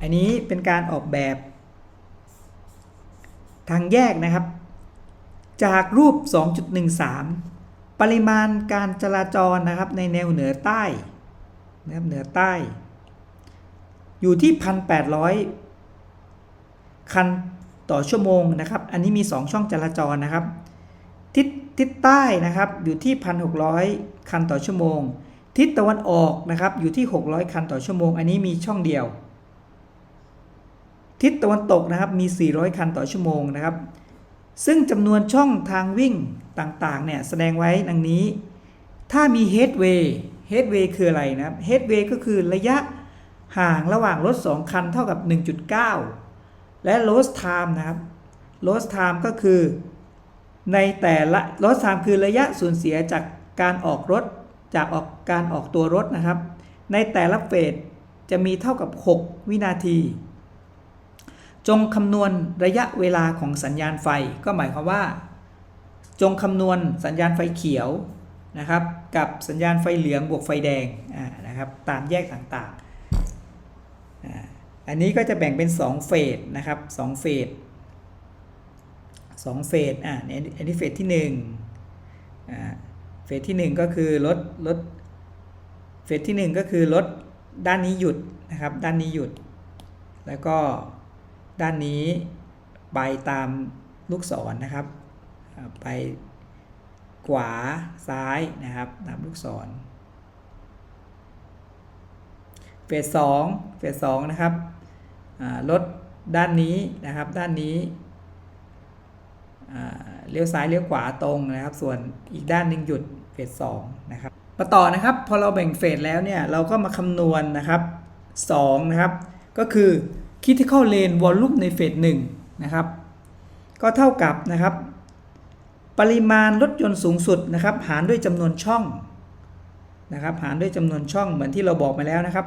อันนี้เป็นการออกแบบ ทางแยกนะครับ จากรูป 2.13 ปริมาณการจราจรนะครับในแนวเหนือใต้นะครับเหนือใต้ อยู่ที่ 1,800 คันต่อชั่วโมงนะครับ อันนี้มี 2 ช่องจราจรนะครับ ทิศทิศใต้นะครับอยู่ที่ 1,600 คันต่อชั่วโมง ทิศตะวันออกนะครับอยู่ที่ 600 คันต่อชั่วโมง อันนี้มีช่องเดียว ทิศตะวันตกนะครับมี 400 คันต่อชั่วโมงนะครับ ซึ่งจำนวนช่องทางวิ่งต่างๆเนี่ยแสดงไว้ดังนี้ ถ้ามี headway headway คืออะไรนะครับ headway ก็คือระยะห่างระหว่างรถ 2 คันเท่ากับ 1.9 และ lost time นะครับ lost time ก็คือในแต่ละ lost time คือระยะสูญเสียจากการออกรถจากออกการออกตัวรถนะครับ ในแต่ละเฟสจะมีเท่ากับ 6 วินาที จงคำนวณระยะเวลาของสัญญาณไฟก็หมายความว่า จงคำนวณสัญญาณไฟเขียวนะครับ กับสัญญาณไฟเหลืองบวกไฟแดงนะครับตามแยกต่างๆอ่าอันนี้ก็จะแบ่งเป็น 2 เฟสนะครับ2เฟส2เฟสอ่าอันนี้อันนี้เฟสที่1อ่าเฟสที่ 1 ก็คือรถรถเฟสที่ 1 ก็คือรถด้านนี้หยุดนะครับด้านนี้หยุด แล้วก็ ด้านนี้ไปตามลูกศรนะครับ ไปขวาซ้ายนะครับตามลูกศร เฟสสองเฟสสองนะครับอ่ารถด้านนี้นะครับด้านนี้เลี้ยวซ้ายเลี้ยวขวาตรงนะครับ ส่วนอีกด้านหนึ่งหยุดเฟสสองนะครับมาต่อนะครับพอเราแบ่งเฟสแล้วเนี่ยเราก็มาคำนวณนะครับ2นะครับ ก็คือ critical lane volume ในเฟส1นะครับ ก็เท่ากับนะครับ ปริมาณรถยนต์สูงสุดนะครับ หารด้วยจำนวนช่องนะครับ หารด้วยจำนวนช่องเหมือนที่เราบอกมาแล้วนะครับ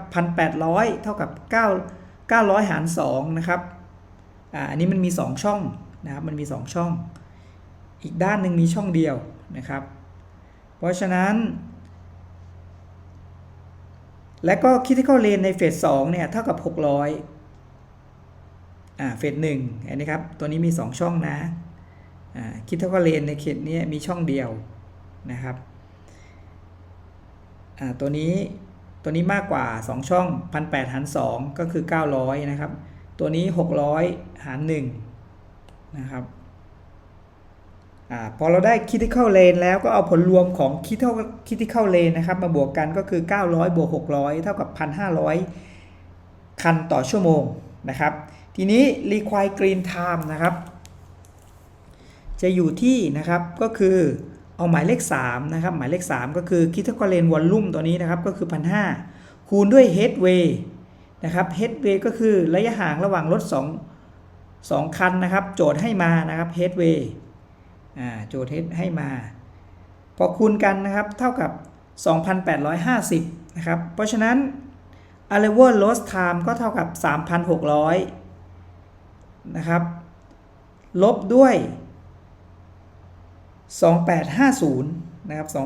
1,800 เท่ากับ 9 900 หาร 2 นะครับอ่าอันนี้มันมี 2 ช่องนะครับ มันมี 2 ช่อง อีกด้านหนึ่งมีช่องเดียวนะครับ เพราะฉะนั้น และก็ critical lane ในเฟส2เนี่ย เท่ากับ 600 อ่าเฟส1อันนี้ครับ ตัวนี้มี 2 ช่องนะคิดเท่ากับเลนในเขตนี้มีช่องเดียวนะครับตัวนี้ตัวนี้มากกว่า 2 ช่อง 1,800หาร2ก็คือ 900 นะครับ ตัวนี้ 600 หาร1นะครับอพอเราได้ critical lane แล้วก็เอาผลรวมของ critical critical lane นะครับ มาบวกกันก็คือ 900 บวก 600 เท่ากับ 1,500 คันต่อชั่วโมงนะครับ ทีนี้ require green time นะครับ จะอยู่ที่นะครับก็คือเอาหมายเลข3นะครับหมายเลข 3 ก็คือคิดเท่ากับเลนวอลลุ่มตัวนี้นะครับก็คือ1,500คูณด้วย headway นะครับ headway ก็คือระยะห่างระหว่างรถ2 2คันนะครับ โจทย์ให้มานะครับ headway อ่าโจทย์ให้มา พอคูณกันนะครับเท่ากับ 2,850นะครับเพราะฉะนั้น arrival lost time ก็เท่ากับ 3,600 นะครับ ลบด้วย 2850 นะครับ 2850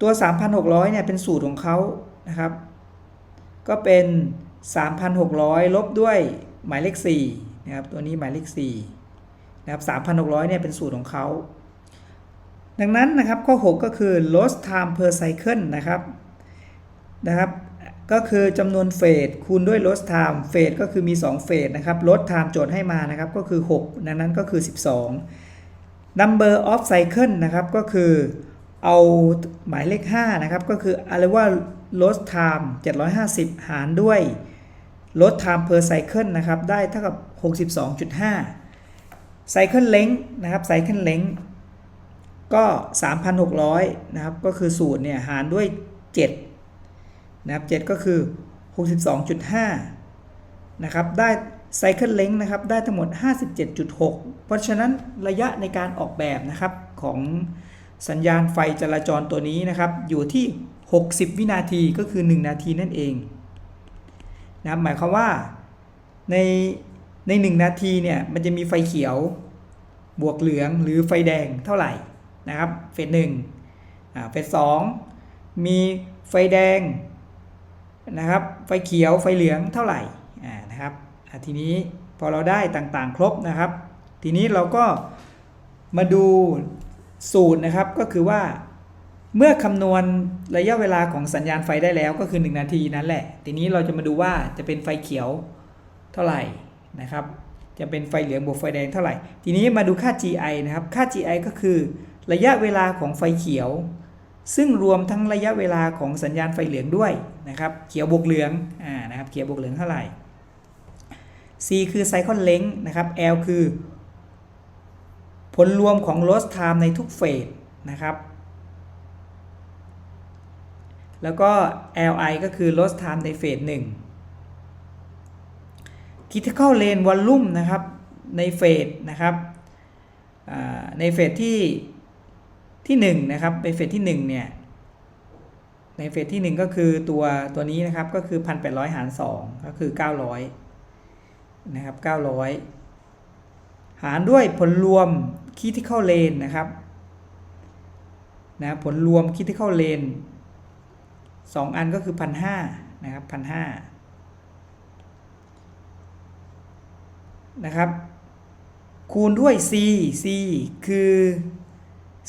ตัว 3,600 เนี่ย เป็นสูตรของเขานะครับ ก็เป็น 3,600 ลบด้วยหมายเลข4นะครับ ตัวนี้หมายเลข4นะครับ 3,600 เนี่ย เป็นสูตรของเขา ดังนั้นนะครับข้อ 6 ก็คือ lost time per cycle นะครับนะครับ ก็คือจำนวนเฟสคูณด้วย lost time เฟสก็คือมี 2 เฟสนะครับ lost time โจทย์ให้มานะครับก็คือ 6 ดังนั้นก็คือ 12 number of cycle นะครับก็คือเอาหมายเลข 5 นะครับ ก็คืออะไรว่า lost time 750 หารด้วย lost time per cycle นะครับ ได้เท่ากับ 62.5 cycle length นะครับ cycle length ก็ 3,600 นะครับ ก็คือสูตรเนี่ย หารด้วย 7 นะครับ7ก็คือ 62.5 นะครับ ได้ Cycle Length นะครับ ได้ทั้งหมด 57.6 เพราะฉะนั้นระยะในการออกแบบนะครับของสัญญาณไฟจราจรตัวนี้นะครับ อยู่ที่ 60 วินาทีก็คือ 1 นาทีนั่นเองนะครับหมายความว่าในใน 1 นาทีเนี่ยมันจะมีไฟเขียว บวกเหลืองหรือไฟแดงเท่าไหร่นะครับเฟสหนึ่งเฟสสองมีไฟแดง นะครับไฟเขียวไฟเหลืองเท่าไหร่นะครับทีนี้พอเราได้ต่างๆ ครบนะครับ ทีนี้เราก็มาดูสูตรนะครับก็คือว่าเมื่อคำนวณระยะเวลาของสัญญาณไฟได้แล้วก็คือ 1 นาทีนั่นแหละ ทีนี้เราจะมาดูว่าจะเป็นไฟเขียวเท่าไหร่นะครับ จะเป็นไฟเหลืองบวกไฟแดงเท่าไหร่ ทีนี้มาดูค่า GI นะครับ ค่า GI ก็คือระยะเวลาของไฟเขียว ซึ่งรวมทั้งระยะเวลาของสัญญาณไฟเหลืองด้วยนะครับเขียวบวกเหลืองอ่านะครับเขียวบวกเหลืองเท่าไหร่ C คือไซคอนเลงนะครับ L คือ ผลรวมของ loss time ในทุกเฟสนะครับ แล้วก็ Li ก็คือ loss time ในเฟส1 critical lane volume นะครับในเฟสนะครับในเฟสที่ ที่1นะครับในเฟสที่1เนี่ยในเฟสที่ 1 ก็คือตัวตัวนี้นะครับก็คือ 1,800 หาร 2 ก็คือ 900นะครับ900 หารด้วยผลรวม critical lane นะครับนะผลรวม critical lane สองอันก็คือพันห้านะครับพันห้านะครับคูณด้วย c c คือ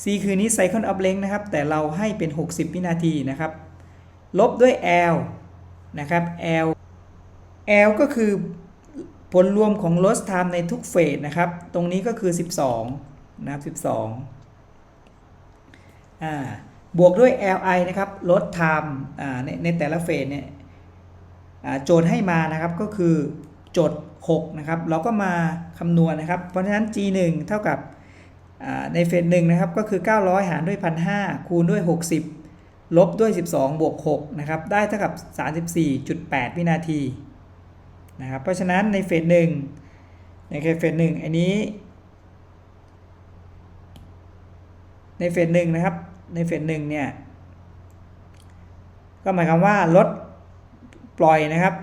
c คือนี้ cycle of length นะครับ แต่เราให้เป็น 60 วินาทีนะครับ ลบด้วย l นะครับ l l ก็คือผลรวมของ loss time ในทุกเฟสนะครับ ตรงนี้ก็คือ 12 นะครับ 12อ่าบวกด้วย li นะครับลด time อ่าในในแต่ละเฟสเนี่ยอ่าโจทย์ให้มานะครับก็คือโจทย์ 6 นะครับ เราก็มาคำนวณนะครับ เพราะฉะนั้น g 1 เท่ากับ ในเฟส1นะครับก็คือ 900 หารด้วย 1,500 คูณด้วย 60 ลบด้วย 12 บวก6นะครับ ได้เท่ากับ 34.8 วินาทีนะครับ เพราะฉะนั้นในเฟส1ในเฟส1อันนี้ ในเฟส1นะครับ ในเฟสหนึ่งเนี่ย ก็หมายความว่าลดปล่อยนะครับ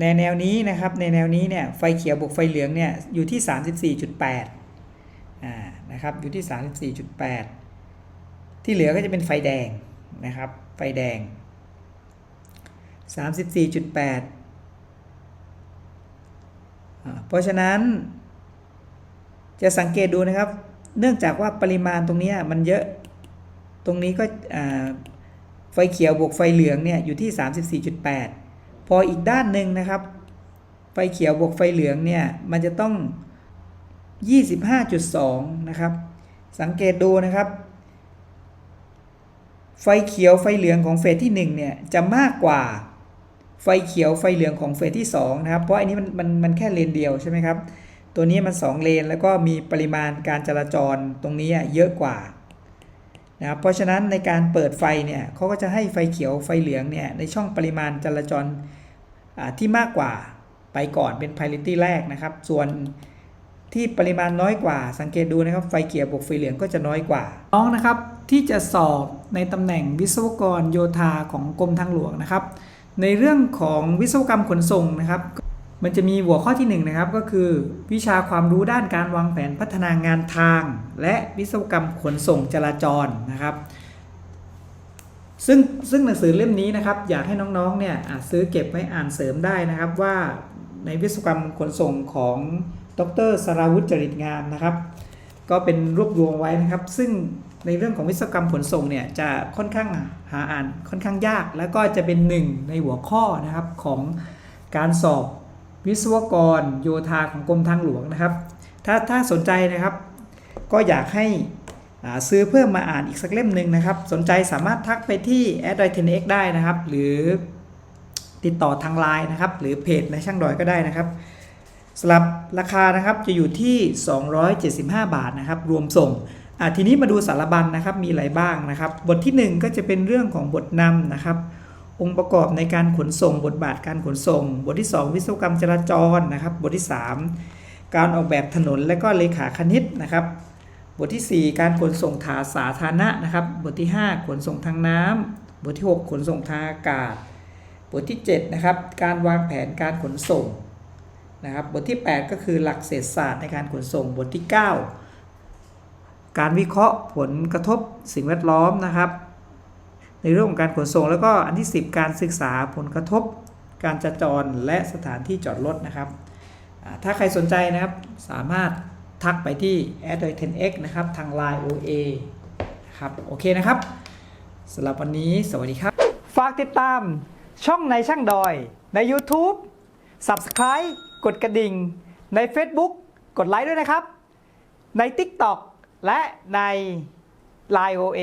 ในแนวนี้นะครับในแนวนี้เนี่ยไฟเขียวบวกไฟเหลืองเนี่ยอยู่ที่ 34.8อ่านะครับอยู่ที่ 34.8 ที่เหลือก็จะเป็นไฟแดงนะครับไฟแดง 34.8อ่าเพราะฉะนั้น จะสังเกตดูนะครับ เนื่องจากว่าปริมาณตรงนี้มันเยอะตรงนี้ก็ไฟเขียวบวกไฟเหลืองเนี่ยอยู่ที่ 34.8 พออีกด้านหนึ่งนะครับ ไฟเขียวบวกไฟเหลืองเนี่ยมันจะต้อง 25.2 นะครับ สังเกตดูนะครับ ไฟเขียวไฟเหลืองของเฟสที่1เนี่ยจะมากกว่าไฟเขียวไฟเหลืองของเฟสที่2นะครับ เพราะอันนี้มันมันมันแค่เลนเดียวใช่ไหมครับ ตัวนี้มัน 2 เลนแล้วก็มีปริมาณการจราจรตรงนี้เยอะกว่า นะครับเพราะฉะนั้นในการเปิดไฟเนี่ยเขาก็จะให้ไฟเขียวไฟเหลืองเนี่ยในช่องปริมาณจราจรที่มากกว่าไปก่อนเป็น priority แรกนะครับ ส่วนที่ปริมาณน้อยกว่า สังเกตดูนะครับไฟเขียวบวกไฟเหลืองก็จะน้อยกว่าน้องนะครับที่จะสอบในตำแหน่งวิศวกรโยธาของกรมทางหลวงนะครับ ในเรื่องของวิศวกรรมขนส่งนะครับ มันจะมีหัวข้อที่1นนะครับก็คือ วิชาความรู้ด้านการวางแผนพัฒนางานทาง และวิศวกรรมขนส่งจราจรนะครับ ซึ่งซึ่งหนังสือเล่มนี้นะครับ อยากให้น้องๆเนี่ยซื้อเก็บไว้อ่านเสริมได้นะครับ ว่าในวิศวกรรมขนส่งของดรสราวุฒิจริตงามนะครับ ก็เป็นรวบรวมไว้นะครับ ซึ่งในเรื่องของวิศวกรรมขนส่งเนี่ยจะค่อนข้างหาอ่านค่อนข้างยาก แล้วก็จะเป็นหนึ่งในหัวข้อนะครับของการสอบ วิศวกรโยธาของกรมทางหลวงนะครับ ถ้าถ้าสนใจนะครับ ก็อยากให้ซื้อเพิ่มมาอ่านอีกสักเล่มหนึ่งนะครับ สนใจสามารถทักไปที่ a d d r o i d 10x ได้นะครับ หรือติดต่อทางไลน์นะครับ หรือเพจในช่างดอยก็ได้นะครับสำหรับราคานะครับจะอยู่ที่ 275 บาทนะครับ รวมส่งทีนี้มาดูสารบัญนนะครับมีอะไรบ้างนะครับ บทที่ 1 ก็จะเป็นเรื่องของบทนำนะครับ องค์ประกอบในการขนส่ง บทบาทการขนส่ง บทที่ 2 วิศวกรรมจราจรนะครับ บทที่ 3 การออกแบบถนนและก็เลขาคณิตนะครับ บทที่ 4 การขนส่งถาสาธารณะนะครับ บทที่ 5 ขนส่งทางน้ำบทที่ 6 ขนส่งทางอากาศ บทที่7นะครับการวางแผนการขนส่งนะครับบทที่ 8 ก็คือหลักเศรษฐศาสตร์ในการขนส่งบทที่ 9 การวิเคราะห์ผลกระทบสิ่งแวดล้อมนะครับ ในเรื่องของการขนส่ง แล้วก็อันที่ 10 การศึกษาผลกระทบ การจราจรและสถานที่จอดรถนะครับ ถ้าใครสนใจนะครับสามารถทักไปที่ a d 10x นะครับทาง Line OA นะครับโอเคนะครับสำหรับวันนี้สวัสดีครับ ฝากติดตามช่องในช่างดอยใน YouTube Subscribe กดกระดิ่ง ใน Facebook กดไลค์ด้วยนะครับ ใน TikTok และใน Line OA